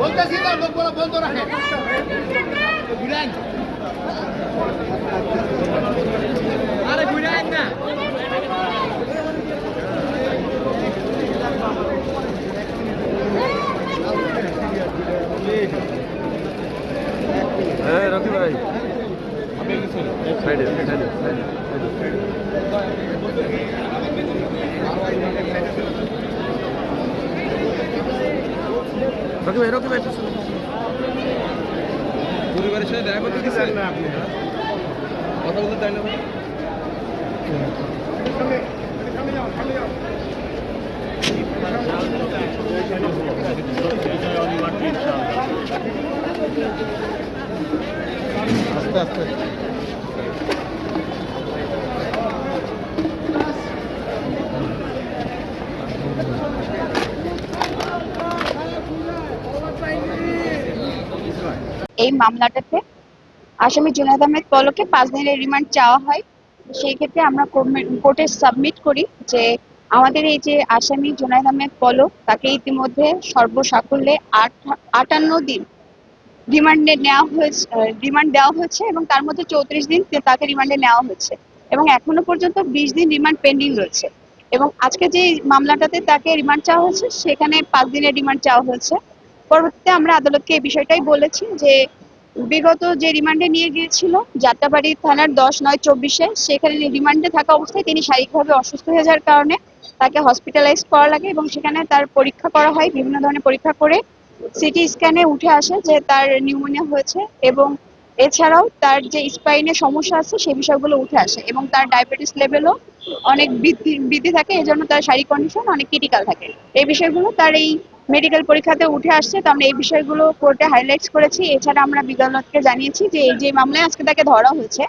বলতেছি তো লোকগুলো বন্ধ রাখে ঘুরান। আরে ঘুরান না। হ্যাঁ রকি ভাই। সাইডে সাইডে সাইডে। রকি ভাই রকি ভাই পরিবারের সাথে দেখা করতে গেছেন না আপনি। কথা বলতে চাই না ভাই? আস্তে আস্তে। এই মামলাটাতে। আসামি জুনায়দ আহমেদ পলকে পাঁচ দিনের রিমান্ড চাওয়া হয়। সেই ক্ষেত্রে আমরা কোর্টে সাবমিট করি যে আমাদের এই যে আসামি জুনায়দ আহমেদ পলক, তাকে ইতিমধ্যে সর্বসাকুল্যে আট আটান্ন দিন রিমান্ডে নেওয়া হয়েছে রিমান্ড দেওয়া হয়েছে এবং তার মধ্যে চৌত্রিশ দিন তাকে রিমান্ডে নেওয়া হয়েছে এবং এখনও পর্যন্ত বিশ দিন রিমান্ড পেন্ডিং রয়েছে। এবং আজকে যে মামলাটাতে তাকে রিমান্ড চাওয়া হয়েছে, সেখানে পাঁচ দিনের রিমান্ড চাওয়া হয়েছে। পরবর্তীতে আমরা আদালতকে এই বিষয়টাই বলেছি যে বিগত যে রিমান্ডে নিয়ে গিয়েছিল যাত্রাবাড়ি থানার দশ নয় চব্বিশে, সেখানে রিমান্ডে থাকা অবস্থায় তিনি শারীরিকভাবে অসুস্থ হয়ে যাওয়ার কারণে তাকে হসপিটালাইজ করা লাগে এবং সেখানে তার পরীক্ষা করা হয়, বিভিন্ন ধরনের পরীক্ষা করে সিটি স্ক্যানে উঠে আসে যে তার নিউমোনিয়া হয়েছে এবং এছাড়াও তার যে স্পাইনের সমস্যা আছে, সেই বিষয়গুলো উঠে আসে এবং তার ডায়াবেটিস লেভেলও অনেক বৃদ্ধি বৃদ্ধি থাকে। এজন্য তার শারীরিক কন্ডিশন অনেক ক্রিটিক্যাল থাকে। এই বিষয়গুলো তার এই মেডিকেল পরীক্ষাতে উঠে আসছে। তো আমরা এই বিষয়গুলো কোর্টে হাইলাইটস করেছি। এছাড়া আমরা বিদ্যালয়কে জানিয়েছি যে এই যে মামলায় আজকে তাকে ধরা হয়েছে,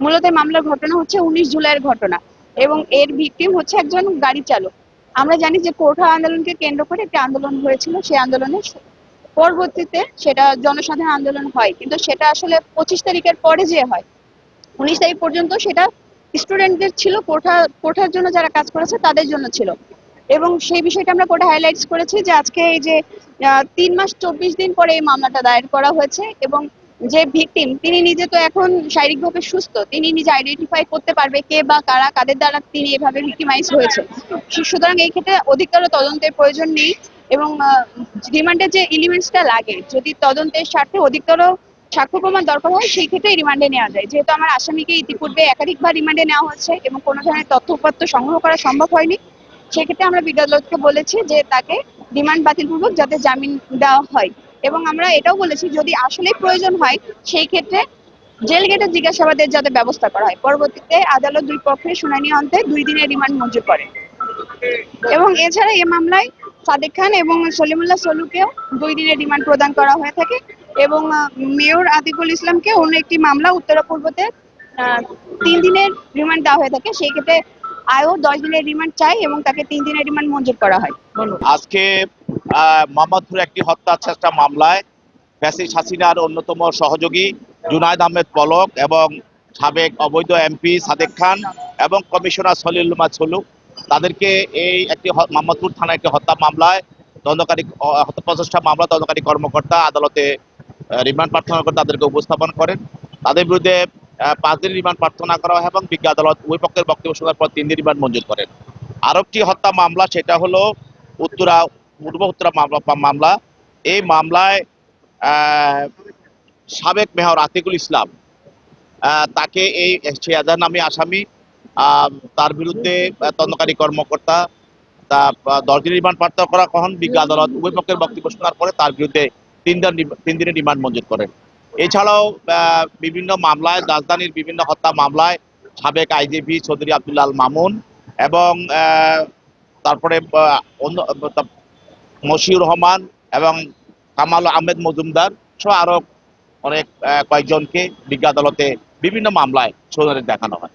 মূলত মামলার ঘটনা হচ্ছে উনিশ জুলাইয়ের ঘটনা এবং এর ভিকটিম হচ্ছে একজন গাড়ি চালক। আমরা জানি যে কোঠা আন্দোলনকে কেন্দ্র করে একটি আন্দোলন হয়েছিল। সেই আন্দোলনে পরবর্তীতে সেটা জনসাধারণ আন্দোলন হয়, কিন্তু সেটা আসলে পঁচিশ তারিখের পরে যে হয়, উনিশ তারিখ পর্যন্ত সেটা স্টুডেন্টদের ছিল, কোঠা, কোঠার জন্য যারা কাজ করেছে তাদের জন্য ছিল। এবং সেই বিষয়টা আমরা কোর্টে হাইলাইটস করেছি যে আজকে এই যে তিন মাস চব্বিশ দিন পরে এই মামলাটা দায়ের করা হয়েছে এবং যে ভিকটিম তিনি নিজে তো এখন শারীরিকভাবে সুস্থ, তিনি নিজে আইডেন্টিফাই করতে পারবে কে বা কারা, কাদের দ্বারা তিনি এভাবে ভিক্টিমাইজ হয়েছে। সুতরাং এই ক্ষেত্রে অধিকতর তদন্তের প্রয়োজন নেই এবং রিমান্ডের যে এলিমেন্টসটা লাগে, যদি তদন্তের স্বার্থে অধিকতর সাক্ষ্য প্রমাণ দরকার হয়, সেই ক্ষেত্রে রিমান্ডে নেওয়া যায়। যেহেতু আমার আসামিকে ইতিপূর্বে একাধিকবার রিমান্ডে নেওয়া হচ্ছে এবং কোনো ধরনের তথ্য উপাত্ত সংগ্রহ করা সম্ভব হয়নি, সেক্ষেত্রে আমরা বিদ্যালয়কে বলেছি যে তাকে রিমান্ড বাতিলপূর্বক যাতে জামিন দেওয়া হয়। এবং আমরা এটাও বলেছি, যদি আসলে প্রয়োজন হয়, সেই ক্ষেত্রে জেল গেটের জিজ্ঞাসাবাদের যাতে ব্যবস্থা করা হয়। পরবর্তীতে আদালত দুই পক্ষের শুনানি অন্তে দুই দিনের রিমান্ড মঞ্জুর করে। এবং এছাড়া এ মামলায় সাদেক খান এবং সলিমুল্লাহ সলুকেও দুই দিনের রিমান্ড প্রদান করা হয়ে থাকে এবং মেয়র আতিকুল ইসলামকে অন্য একটি মামলা উত্তরা পূর্বতে তিন দিনের রিমান্ড দেওয়া হয়ে থাকে। সেই ক্ষেত্রে আয়ও দশ দিনের রিমান্ড চাই এবং তাকে তিন দিনের রিমান্ড মঞ্জুর করা হয়। আজকে মোহাম্মদপুর একটি হত্যা চেষ্টা মামলায় ফ্যাসিস হাসিনার অন্যতম সহযোগী জুনায়দ আহমেদ পলক এবং সাবেক অবৈধ এমপি সাদেক খান এবং কমিশনার সলিলুমা সলু তাদেরকে এই একটি মোহাম্মদপুর থানার একটি হত্যা মামলায় তদন্তকারী হত্যা প্রচেষ্টা মামলা তদন্তকারী কর্মকর্তা আদালতে রিমান্ড প্রার্থনা করে তাদেরকে উপস্থাপন করেন। তাদের বিরুদ্ধে পাঁচ দিন রিমান্ড প্রার্থনা করা হয় এবং বিজ্ঞ আদালত উভয় পক্ষের বক্তব্য শোনার পর তিন দিন রিমান্ড মঞ্জুর করেন। আরও একটি হত্যা মামলা, সেটা হলো উত্তরা, পূর্ব উত্তরা মামলা মামলা। এই মামলায় সাবেক মেহর আতিকুল ইসলাম তাকে এই শেয়াজার নামে আসামি তার বিরুদ্ধে তদন্তকারী কর্মকর্তা, তা দশ দিনের রিমান্ড প্রার্থনা করা কখন? বিজ্ঞ আদালত উভয় পক্ষের বক্তব্য শোনার পরে তার বিরুদ্ধে তিন দিন তিন দিনের রিমান্ড মঞ্জুর করেন। এছাড়াও বিভিন্ন মামলায়, রাজধানীর বিভিন্ন হত্যা মামলায় সাবেক আইজিপি চৌধুরী আব্দুল্লাল মামুন এবং তারপরে অন্য, মশিউর রহমান এবং কামাল আহমেদ মজুমদার সহ আরও অনেক কয়েকজনকে বিজ্ঞ আদালতে বিভিন্ন মামলায় শুনানি দেখানো হয়।